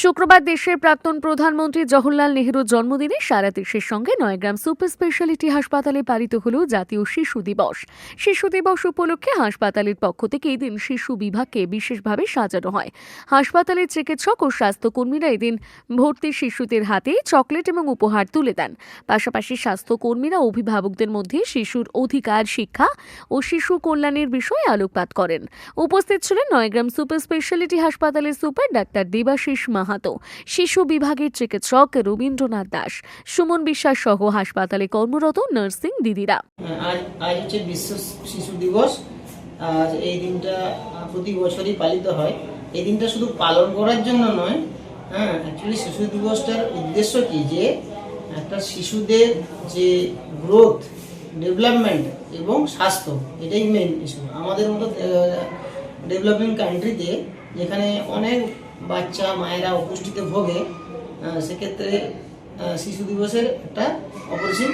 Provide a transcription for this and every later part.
শুক্রবার দেশের প্রাক্তন প্রধানমন্ত্রী জওহরলাল নেহরুর জন্মদিনে সারা দেশের সঙ্গে নয়গ্রাম সুপার স্পেশালিটি হাসপাতালে পালিত হল জাতীয় শিশু দিবস। শিশু দিবস উপলক্ষে হাসপাতালের পক্ষ থেকে এদিন শিশু বিভাগকে বিশেষভাবে সাজানো হয়। হাসপাতালের চিকিৎসক ও স্বাস্থ্যকর্মীরা এদিন ভর্তি শিশুদের হাতে চকলেট এবং উপহার তুলে দেন। পাশাপাশি স্বাস্থ্যকর্মীরা অভিভাবকদের মধ্যে শিশুর অধিকার, শিক্ষা ও শিশু কল্যাণের বিষয়ে আলোকপাত করেন। উপস্থিত ছিলেন নয়গ্রাম সুপার স্পেশালিটি হাসপাতালের সুপার ডাক্তার দেবাশিস মাহাতো শিশু বিভাগের চিকিৎসক রবীন্দ্রনাথ দাস, সুমন বিশ্বাস সহ হাসপাতালে কর্মরত নার্সিং দিদিরা। আজ হচ্ছে বিশ্ব শিশু দিবস। আর এই দিনটা প্রতি বছরই পালিত হয়। এই দিনটা শুধু পালন করার জন্য নয় হ্যাঁ অ্যাকচুয়ালি শিশু দিবসটার উদ্দেশ্য কি? যে একটা শিশুদের যে গ্রোথ ডেভেলপমেন্ট এবং স্বাস্থ্য, এটাই মেন ইস্যু আমাদের মতো ডেভেলপিং কান্ট্রিতে যেখানে অনেক বাচ্চা, মায়েরা অপুষ্টিতে ভোগে সেক্ষেত্রে শিশু দিবসের একটা অপরিসীম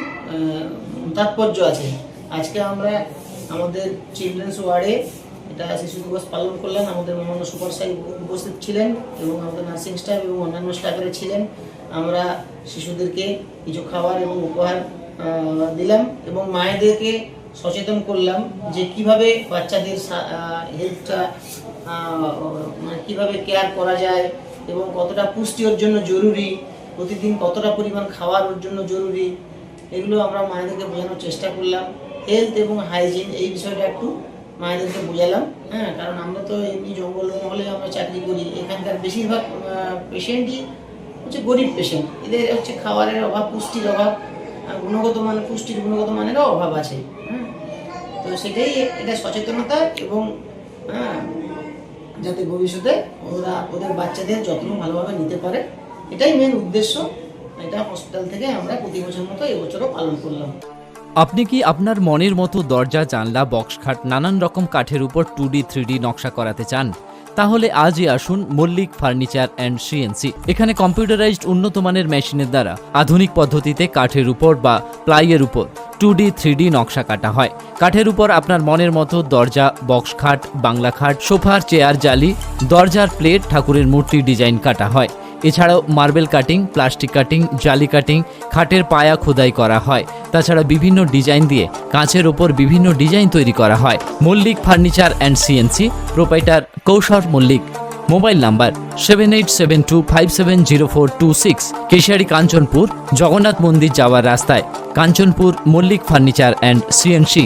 তাৎপর্য আছে। আজকে আমরা আমাদের চিলড্রেন্স ওয়ার্ডে এটা শিশু দিবস পালন করলেন আমাদের মহামান্য সুপার সাহেব উপস্থিত ছিলেন এবং আমাদের নার্সিং স্টাফ এবং অন্যান্য স্টাফেরা ছিলেন। আমরা শিশুদেরকে কিছু খাবার এবং উপহার দিলাম এবং মায়েদেরকে সচেতন করলাম যে কীভাবে বাচ্চাদের হেলথটা মানে কীভাবে কেয়ার করা যায় এবং কতটা পুষ্টি ওর জন্য জরুরি, প্রতিদিন কতটা পরিমাণ খাওয়ার ওর জন্য জরুরি, এগুলো আমরা মায়েদেরকে বোঝানোর চেষ্টা করলাম। হেলথ এবং হাইজিন এই বিষয়টা একটু মায়েদেরকে বোঝালাম হ্যাঁ কারণ আমরা তো এমনি জঙ্গল মহলে আমরা চাকরি করি, এখানকার বেশিরভাগ পেশেন্টই হচ্ছে গরিব পেশেন্ট এদের হচ্ছে খাবারের অভাব, পুষ্টির অভাব গুণগত মান, পুষ্টির গুণগত মানেরও অভাব আছে। তো সেটাই এটা সচেতনতা এবং হ্যাঁ যাতে ভবিষ্যতে ওরা, ওদের বাচ্চাদের যত্ন ভালোভাবে নিতে পারে। এটাই মেন উদ্দেশ্য। এটা হসপিটাল থেকে আমরা প্রতি বছর মতো এবছরও পালন করলাম। আপনি কি আপনার মনের মতো দরজা, জানলা বক্স খাট নানান রকম কাঠের উপর টু ডি, থ্রি ডি নকশা করাতে চান? তাহলে আজই আসুন মল্লিক ফার্নিচার অ্যান্ড সিএনসি, এখানে কম্পিউটারাইজড উন্নত মানের মেশিনের দ্বারা আধুনিক পদ্ধতিতে কাঠের উপর বা প্লাইয়ের উপর টু ডি থ্রি ডি নকশা কাটা হয়। কাঠের উপর আপনার মনের মতো দরজা বক্স খাট, বাংলা খাট, সোফার চেয়ার জালি, দরজার প্লেট ঠাকুরের মূর্তি ডিজাইন কাটা হয়। এছাড়াও মার্বেল কাটিং প্লাস্টিক কাটিং জালি কাটিং খাটের পায়া খোদাই করা হয়। তাছাড়া বিভিন্ন ডিজাইন দিয়ে কাঁচের ওপর বিভিন্ন ডিজাইন তৈরি করা হয়। Mallick furniture and CNC proprietor Kaushar Mallick. Mobile number seven eight seven two five seven zero four two six Keshiary Kanchanpur, Jagannath মন্দির যাওয়ার রাস্তায়, Kanchanpur Mallick furniture and CNC